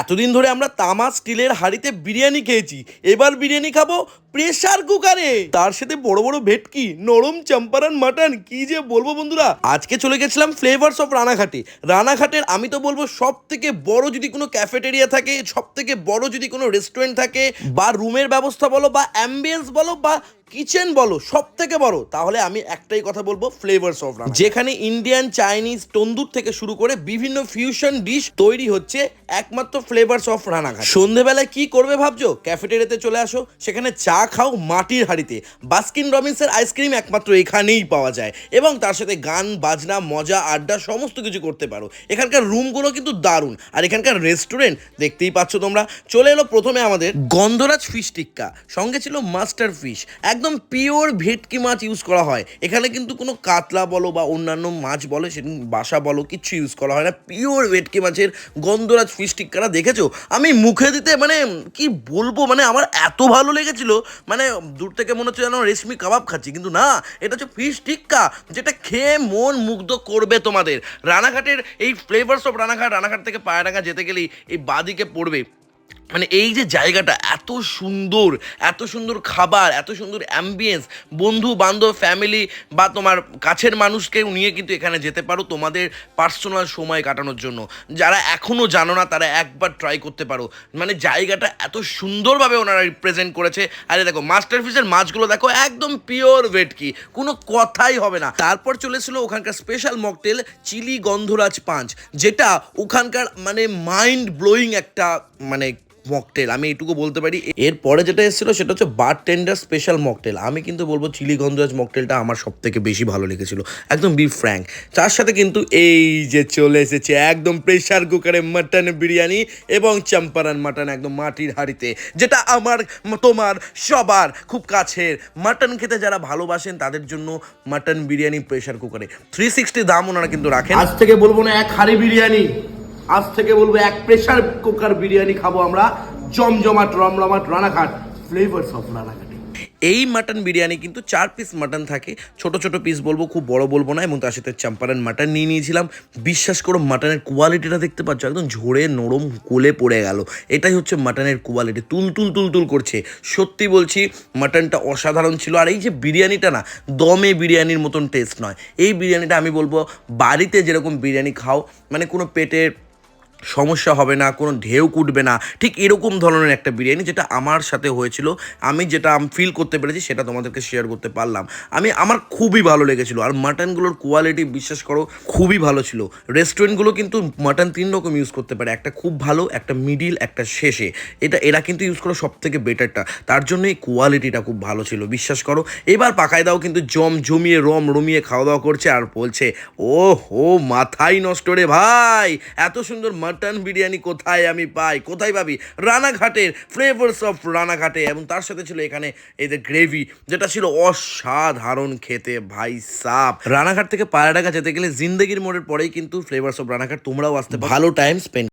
এতদিন ধরে আমরা তামা স্টিলের হাঁড়িতে বিরিয়ানি খেয়েছি। এবার বিরিয়ানি খাব প্রেসার কুকারে। তার সাথে বড় বড় ভেটকি, নরম চম্পারান মাটন, কি যে বলব বন্ধুরা? আজকে চলে গেছিলাম ফ্লেভার্স অফ রানাঘাটে। রানাঘাটের, আমি তো বলব সব থেকে বড় যদি কোনো ক্যাফেটেরিয়া থাকে সব থেকে বড় যদি কোনো রেস্টুরেন্ট থাকে, বা রুমের ব্যবস্থা বলো, বা অ্যাম্বিয়েন্স বলো, বা কিচেন বলো সব থেকে বড়, তাহলে আমি একটাই কথা বলব ফ্লেভার্স অফ যেখানে ইন্ডিয়ান চাইনিজ তন্দুর থেকে শুরু করে বিভিন্ন ফিউশন ডিশ তৈরি হচ্ছে, একমাত্র ফ্লেভার্স অফ রানাঘাট। সন্ধেবেলায় কি করবে ভাবছ? ক্যাফেটেরিয়াতে চলে আসো, সেখানে চা খাও মাটির হাড়িতে। বাস্কিন রবিন্সের আইসক্রিম একমাত্র এখানেই পাওয়া যায়। এবং তার সাথে গান, বাজনা, মজা, আড্ডা সমস্ত কিছু করতে পারো। এখানকার রুমগুলো কিন্তু দারুণ। আর এখানকার রেস্টুরেন্ট, দেখতেই পাচ্ছ তোমরা। চলে এলো প্রথমে আমাদের গন্ধরাজ ফিশ টিক্কা। সঙ্গে ছিল মাস্টার ফিশ। একদম পিওর ভেটকি মাছ ইউজ করা হয়। এখানে কিন্তু কোনো কাতলা বলো বা অন্যান্য মাছ বলো সেটা বাসা বলো, কিচ্ছু ইউজ করা হয় না। পিওর ভেটকি মাছের গন্ধরাজ ফিশ টিক্কাটা দেখেছ? আমি মুখে দিতে মানে কি বলব? মানে আমার এত ভালো লেগেছিল মানে দূর থেকে মনে হচ্ছে যেন রেশমি কাবাব খাচ্ছি, কিন্তু না, এটা হচ্ছে ফিশ টিক্কা, যেটা খেয়ে মন মুগ্ধ করবে তোমাদের। রানাঘাটের এই ফ্লেভার্স অফ রানাঘাট রানাঘাট থেকে পায়রাঙ্গা যেতে গেলেই এই বাদিকে পড়বে। মানে এই যে জায়গাটা, এত সুন্দর এত সুন্দর খাবার, এত সুন্দর অ্যাম্বিয়েন্স বন্ধু, বান্ধব ফ্যামিলি বা তোমার কাছের মানুষকে নিয়ে কিন্তু এখানে যেতে পারো তোমাদের পার্সোনাল সময় কাটানোর জন্য। যারা এখনও জানো না, তারা একবার ট্রাই করতে পারো। মানে জায়গাটা এত সুন্দরভাবে ওনারা রিপ্রেজেন্ট করেছে। আরে দেখো মাস্টার ফিশের মাছগুলো দেখো, একদম পিওর ভেটকি কোনো কথাই হবে না। তারপর চলেছিল ওখানকার স্পেশাল মকটেল চিলি গন্ধরাজ পাঁচ, যেটা ওখানকার মানে মাইন্ড ব্লোয়িং একটা মানে মকটেল, আমি এটুকু বলতে পারি। এরপরে যেটা এসেছিল সেটা হচ্ছে বার টেন্ডার স্পেশাল মকটেল। আমি কিন্তু বলব চিলি গন্ধরাজ মকটেলটা আমার সব থেকে বেশি ভালো লেগেছিল। একদম বি ফ্র্যাঙ্ক তার সাথে কিন্তু এই যে চলে এসেছে একদম প্রেশার কুকারে মাটন বিরিয়ানি এবং চাম্পারান মাটন একদম মাটির হাঁড়িতে, যেটা আমার, তোমার সবার খুব কাছের। মাটন খেতে যারা ভালোবাসেন, তাদের জন্য মাটন বিরিয়ানি প্রেশার কুকারে থ্রি সিক্সটি দাম ওনারা কিন্তু রাখেন। আজ থেকে বলব না, এক হাড়ি বিরিয়ানি। আজ থেকে বলব এক প্রেশার কুকার বিরিয়ানি খাব আমরা। জমজমাট, রমরমাট, রানাঘাট ফ্লেভার্স অফ রানাঘাটে। এই মাটন বিরিয়ানি কিন্তু চার পিস মাটন থাকে। ছোট ছোট পিস বলব, খুব বড় বলব না, এবং তার সাথে চাম্পারান মাটন নিয়ে নিয়েছিলাম। বিশ্বাস করো মাটনের কোয়ালিটিটা দেখতে পাচ্ছ, একদম ঝরে, নরম কোলে পড়ে গেল। এটাই হচ্ছে মাটনের কোয়ালিটি তুল তুল তুল তুল করছে। সত্যি বলছি মাটনটা অসাধারণ ছিল। আর এই যে বিরিয়ানিটা না, দমে বিরিয়ানির মতন টেস্ট নয়। এই বিরিয়ানিটা আমি বলব, বাড়িতে যেরকম বিরিয়ানি খাও মানে কোনো পেটের সমস্যা হবে না, কোনো ঢেউ কুটবে না। ঠিক এরকম ধরনের একটা বিরিয়ানি যেটা আমার সাথে হয়েছিল, আমি যেটা ফিল করতে পেরেছি সেটা তোমাদেরকে শেয়ার করতে পারলাম। আমি, আমার খুবই ভালো লেগেছিলো আর মাটনগুলোর কোয়ালিটি বিশ্বাস করো, খুবই ভালো ছিল। রেস্টুরেন্টগুলো কিন্তু মাটন তিন রকম ইউজ করতে পারে, একটা খুব ভালো, একটা মিডিল একটা শেষে। এটা, এরা কিন্তু ইউজ করো সব থেকে বেটারটা তার জন্য এই কোয়ালিটিটা খুব ভালো ছিল, বিশ্বাস করো। এবার পাকায় দাও কিন্তু জম, জমিয়ে, রম, রমিয়ে খাওয়া দাওয়া করছে আর বলছে ও হো মাথাই নষ্ট রে ভাই! এত সুন্দর মাটন বিরিয়ানি কোথায় আমি পাই? কোথায় পাবি? রানাঘাটের ফ্লেভার্স অফ রানাঘাটে। এবং তার সাথে ছিল এখানে এই যে গ্রেভি যেটা ছিল অসাধারণ খেতে ভাই সাপ রানাঘাট থেকে পায়রাডাঙ্গা যেতে গেলে জিন্দগির মোড়ের পরেই কিন্তু ফ্লেভার্স অফ রানাঘাট তোমরাও আসতে ভালো টাইম স্পেন্ড